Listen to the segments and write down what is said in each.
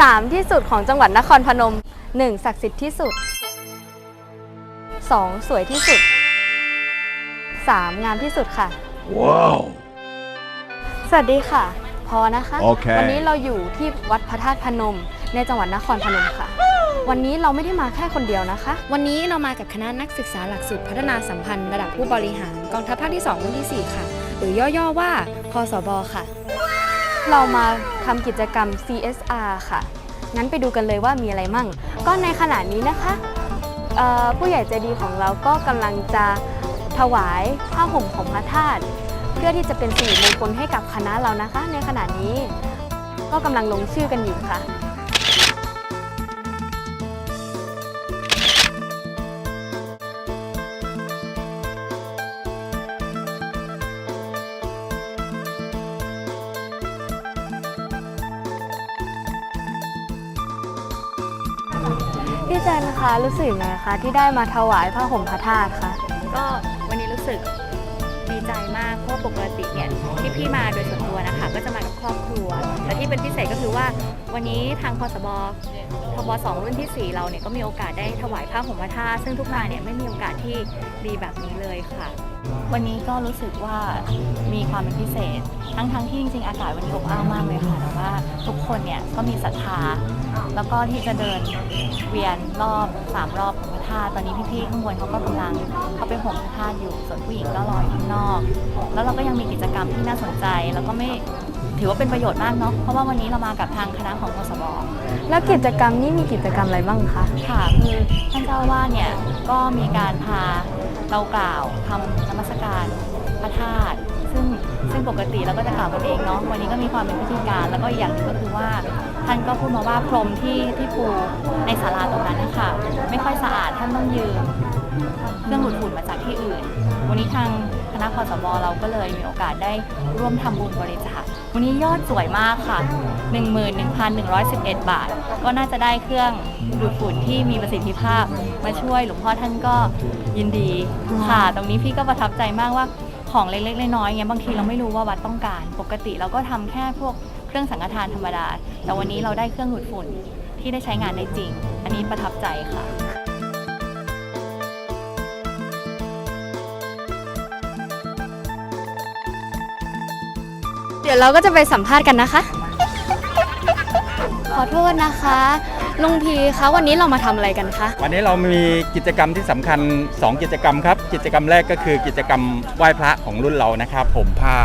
3 ที่สุดของจังหวัดนครพนม 1. ศักดิ์สิทธิ์ที่สุด 2. สวยที่สุด 3. งามที่สุดค่ะ Wow. สวัสดีค่ะ พอนะคะ โอเค วันนี้เราอยู่ที่วัดพระธาตุพนม ในจังหวัดนครพนมค่ะ วันนี้เราไม่ได้มาแค่คนเดียวนะคะ วันนี้เรามากับคณะนักศึกษาหลักสูตรพัฒนาสัมพันธ์ระดับผู้บริหารกองทัพภาคที่ 2 รุ่นที่ 4 ค่ะ หรือย่อๆว่าพสบค่ะ เรามาทำกิจกรรม CSR ค่ะ งั้นไปดูกันเลยว่ามีอะไรมั่ง ก็ในขณะนี้นะคะผู้ใหญ่ใจดีของเราก็กำลังจะถวายผ้าห่มของพระธาตุเพื่อที่จะเป็นสิริมงคลให้กับคณะเรานะคะ ในขณะนี้ก็กำลังลงชื่อกันอยู่ค่ะ พี่แจนนะคะรู้สึกยังไงคะที่ได้มาถวายผ้าห่มพระธาตุคะก็วันนี้รู้สึกดีใจมากเพราะว่าปกติเนี่ยที่พี่มาโดยส่วนตัวนะคะ ก็จะมากับครอบครัวแต่ที่เป็นพิเศษก็คือว่าวันนี้ทางพสบทบสองรุ่นที่ 4 เราเนี่ยก็มีโอกาสได้ถวายผ้าห่มพระธาตุซึ่งทุกงานเนี่ยไม่มีโอกาสที่ดีแบบนี้เลยค่ะ วันนี้ก็รู้สึกว่ามีความเป็นพิเศษ ทั้งทั้งๆที่จริงๆ อากาศวันนี้อบอ้าวมากเลยค่ะแต่ว่าทุกคนเนี่ยก็มีศรัทธา แล้วก็ที่จะเดินเวียนรอบสามรอบของพระธาตุตอนนี้พี่ๆข้างบนเขาก็กำลังเข้าไปห่มพระธาตุอยู่ ส่วนผู้หญิงก็รออยู่ข้างนอก แล้วเราก็ยังมีกิจกรรมที่น่าสนใจ แล้วก็ไม่ถือว่าเป็นประโยชน์มากเนาะเพราะว่าวันนี้เรามากับทางคณะของพสบแล้วกิจกรรมนี้มีกิจกรรมอะไรบ้างคะค่ะคือท่านเจ้าอาวาสเนี่ยก็มีการพาเรากล่าวทำนมัสการพระธาตุ ซึ่งซึ่งปกติเราก็จะกล่าวกันเองเนาะวันนี้ก็มีความเป็นพิธีการ แล้วก็อีกอย่างหนึ่งก็คือว่า ท่านก็พูดมาว่าพรมที่ที่ปูในศาลาตรงนั้นนะคะไม่ค่อยสะอาดท่านต้องยืมเครื่องหลุดฝุ่นมาจากที่อื่น วันนี้ทางคณะพสบเราก็เลยมีโอกาสได้ร่วมทำบุญบริจาควันนี้ยอดสวยมากค่ะ 11,111 บาท ก็น่าจะได้เครื่องดูดฝุ่นที่มีประสิทธิภาพมาช่วยหลวงพ่อท่านก็ยินดีค่ะ ตรงนี้พี่ก็ประทับใจมากว่า ของเล็กๆน้อยๆเงี้ยบางทีเราไม่รู้ว่าวัดต้องการ ปกติเราก็ทำแค่พวกเครื่องสังฆทานธรรมดา แต่วันนี้เราได้เครื่องดูดฝุ่นที่ได้ใช้งานได้จริง อันนี้ประทับใจค่ะเดี๋ยวเราก็จะไปสัมภาษณ์กันนะคะ ขอโทษนะคะ ลุงพีคะวันนี้เรามาทำอะไรกันคะ วันนี้เรามีกิจกรรมที่สำคัญ 2 กิจกรรมครับ กิจกรรมแรกก็คือกิจกรรมไหว้พระของรุ่นเรานะครับ ผมผ้า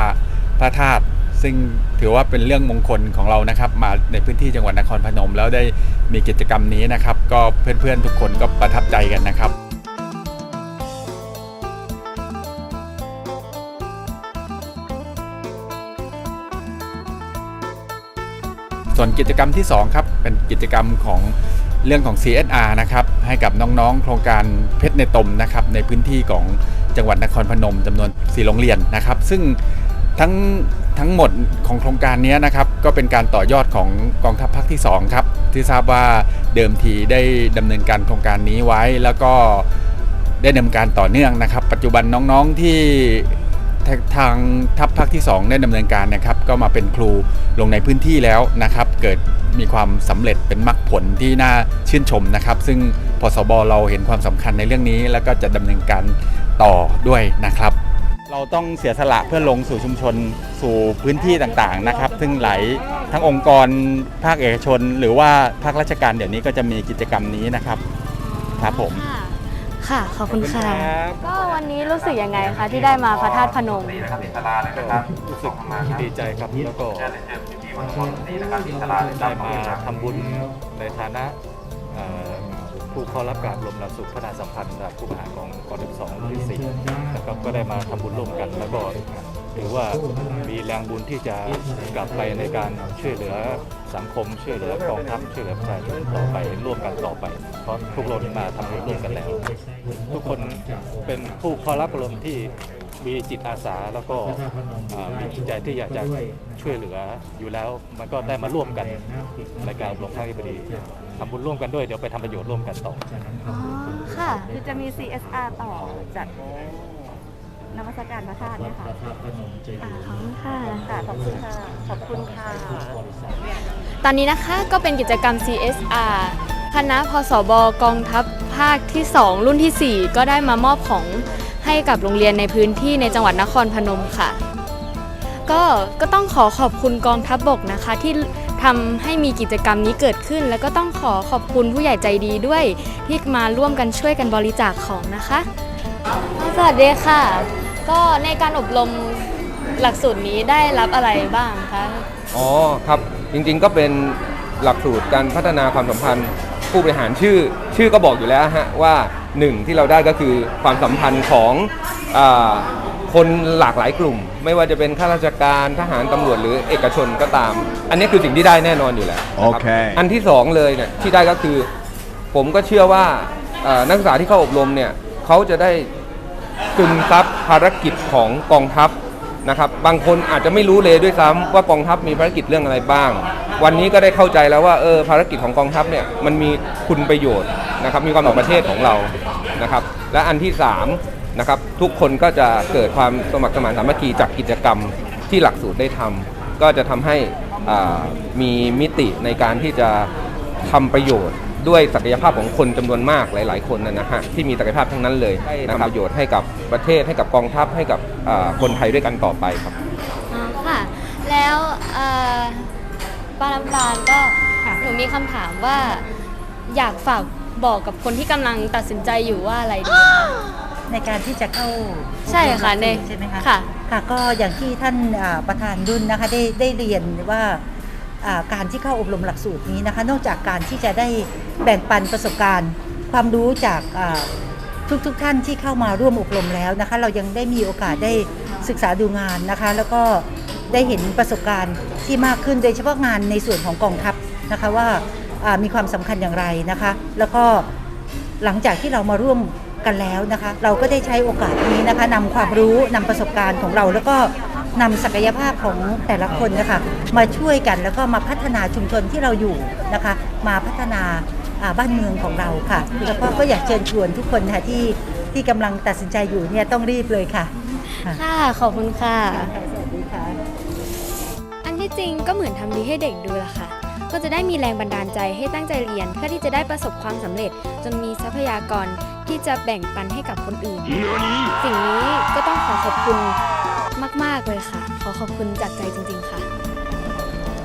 พระธาตุซึ่งถือว่าเป็นเรื่องมงคลของเรานะครับ มาในพื้นที่จังหวัดนครพนม แล้วได้มีกิจกรรมนี้นะครับ ก็เพื่อนๆทุกคนก็ประทับใจกันนะครับ วนกิจกรรมที่2ครับเป็นกิจกรรมของเรื่องของ CSR นะครับให้กับน้องๆ โครงการเพชรในตมนะครับในพื้นที่ของจังหวัดนครพนมจำนวน 4 โรงเรียนนะครับ ซึ่งทั้งทั้งหมดของโครงการนี้นะครับก็เป็นการต่อยอดของกองทัพภาคที่2ครับที่ทราบว่าเดิมทีได้ดำเนินการโครงการนี้ไว้แล้วก็ได้ดำเนินการต่อเนื่องนะครับ ปัจจุบันน้องๆที่ ทางทางทัพภาคที่ 2 ได้ดำเนินการนะครับ ก็มาเป็นครูลงในพื้นที่แล้วนะครับ เกิดมีความสำเร็จเป็นมรรคผลที่น่าชื่นชมนะครับ ซึ่งพสบเราเห็นความสำคัญในเรื่องนี้ แล้วก็จะดำเนินการต่อด้วยนะครับ เราต้องเสียสละเพื่อลงสู่ชุมชนสู่พื้นที่ต่างๆนะครับ ซึ่งหลายทั้งองค์กรภาคเอกชน หรือว่าภาคราชการเดี๋ยวนี้ก็จะมีกิจกรรมนี้นะครับครับผม ค่ะค่ะ ขอบคุณค่ะครับก็วันนี้รู้สึกยังไงคะที่ได้มาพระธาตุพนมก็รู้สึกดีใจครับแล้วก็ได้มาทำบุญในฐานะเอ่อผู้เข้ารับการรวมหลักสูตรพัฒนาสัมพันธ์ระดับผู้บริหารของกองทัพสองรุ่นที่สี่นะครับก็ได้มาทำบุญร่วมกันแล้วก็ ถือว่ามีแรงบุญที่จะกลับไปในการช่วยเหลือสังคมช่วยเหลือกองทัพช่วยเหลือประชาชนต่อไปร่วมกันต่อไป เพราะทุกเรามาทำบุญร่วมกันแล้ว ทุกคนเป็นผู้ข้ารับอารมณ์ที่มีจิตอาสาแล้วก็มีจิตใจที่อยากจะช่วยเหลืออยู่แล้วมันก็ได้มาร่วมกันในการอบรมครั้งที่พอดีทำบุญร่วมกันด้วยเดี๋ยวไปทำประโยชน์ร่วมกันต่อ อ๋อ ค่ะ คือจะมี CSR ต่อจาก นมัสการพระธาตุเนี่ยค่ะขอบคุณค่ะค่ะขอบคุณค่ะ ขอบคุณค่ะ ตอนนี้นะคะก็เป็นกิจกรรม CSR คณะพสบกองทัพภาคที่ 2 รุ่นทีสี่ 4 ก็ได้มามอบของให้กับโรงเรียนในพื้นที่ในจังหวัดนครพนมค่ะ ก็ก็ต้องขอขอบคุณกองทัพบบกนะคะ ที่ทำให้มีกิจกรรมนี้เกิดขึ้น แล้วก็ต้องขอขอบคุณผู้ใหญ่ใจดีด้วยที่มาร่วมกันช่วยกันบริจาคของนะคะ สวัสดีค่ะ ก็ในการอบรมหลักสูตรนี้ได้รับอะไรบ้างคะ อ๋อครับจริงๆก็เป็นหลักสูตรการพัฒนาความสัมพันธ์ ผู้บริหารชื่อชื่อก็บอกอยู่แล้วฮะว่าหนึ่งที่เราได้ก็คือความสัมพันธ์ของอาคนหลากหลายกลุ่ม ไม่ว่าจะเป็นข้าราชการทหารตำรวจหรือเอกชนก็ตาม อันนี้คือสิ่งที่ได้แน่นอนอยู่แล้วนะครับโอเค อันที่สองเลยเนี่ยที่ได้ก็คือ ผมก็เชื่อว่าอ่านักศึกษาที่เข้าอบรมเนี่ยเขาจะได้ ซึมซับภารกิจของกองทัพนะครับ บางคนอาจจะไม่รู้เลยด้วยซ้ำว่ากองทัพมีภารกิจเรื่องอะไรบ้าง วันนี้ก็ได้เข้าใจแล้วว่าเออภารกิจของกองทัพเนี่ยมันมีคุณประโยชน์นะครับ มีความต่อประเทศของเรานะครับ และอันที่3นะครับทุกคนก็จะเกิดความสมัครสมานสามัคคีจากกิจกรรมที่หลักสูตรได้ทำก็จะทำให้มีมิติในการที่จะทำประโยชน์ ด้วยศักยภาพของคนจำนวนมากหลาย ๆ คนนะนะฮะที่มีศักยภาพทั้งนั้นเลยนะครับประโยชน์ให้กับประเทศให้กับกองทัพให้กับอ่าคนไทยด้วยกันต่อไปครับอ๋อค่ะ แล้วเอ่อป้าลำตาลก็หนูมีคำถามว่าอยากฝากบอกกับคนที่กำลังตัดสินใจอยู่ว่าอะไรดีในการที่จะเข้าใช่ค่ะในใช่ไหมคะค่ะค่ะก็อย่างที่ท่านอ่าประธานรุ่นนะคะได้ได้เรียนว่าอ่า การที่เข้าอบรมหลักสูตรนี้นะคะ นอกจากการที่จะได้แบ่งปันประสบการณ์ ความรู้จากทุกๆทท่านที่เข้ามาร่วมอบรมแล้วนะคะ เรายังได้มีโอกาสได้ศึกษาดูงานนะคะ แล้วก็ได้เห็นประสบการณ์ที่มากขึ้นโดยเฉพาะงานในส่วนของกองทัพนะคะว่าอ่ามีความสำคัญอย่างไรนะคะ แล้วก็หลังจากที่เรามาร่วมกันแล้วนะคะ เราก็ได้ใช้โอกาสนี้นะคะนำความรู้นำประสบการณ์ของเราแล้วก็ นำศักยภาพของแต่ละคนนะคะมาช่วยกันแล้วก็มาพัฒนาชุมชนที่เราอยู่นะคะ มาพัฒนาอ่าบ้านเมืองของเราค่ะ แล้วก็ก็อยากเชิญชวนทุกคนนะคะที่ที่กำลังตัดสินใจอยู่เนี่ยต้องรีบเลยค่ะค่ะ ขอบคุณค่ะ สวัสดีค่ะ อันที่จริงก็เหมือนทำดีให้เด็กดูละค่ะ ก็จะได้มีแรงบันดาลใจให้ตั้งใจเรียน เพื่อที่จะได้ประสบความสำเร็จ จนมีทรัพยากรที่จะแบ่งปันให้กับคนอื่น สิ่งนี้ก็ต้องขอขอบคุณ มาก ๆ เลยค่ะ ขอขอบคุณจากใจจริง ๆ ค่ะ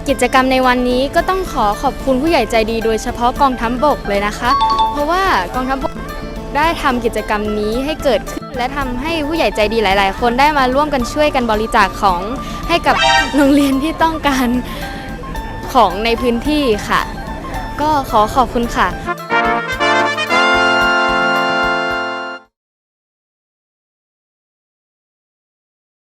กิจกรรมในวันนี้ก็ต้องขอขอบคุณผู้ใหญ่ใจดี โดยเฉพาะกองทัพบกเลยนะคะ เพราะว่ากองทัพบกได้ทำกิจกรรมนี้ให้เกิดขึ้น และทำให้ผู้ใหญ่ใจดีหลาย ๆ คนได้มาร่วมกันช่วยกันบริจาคของให้กับโรงเรียนที่ต้องการของในพื้นที่ค่ะ ก็ขอขอบคุณค่ะ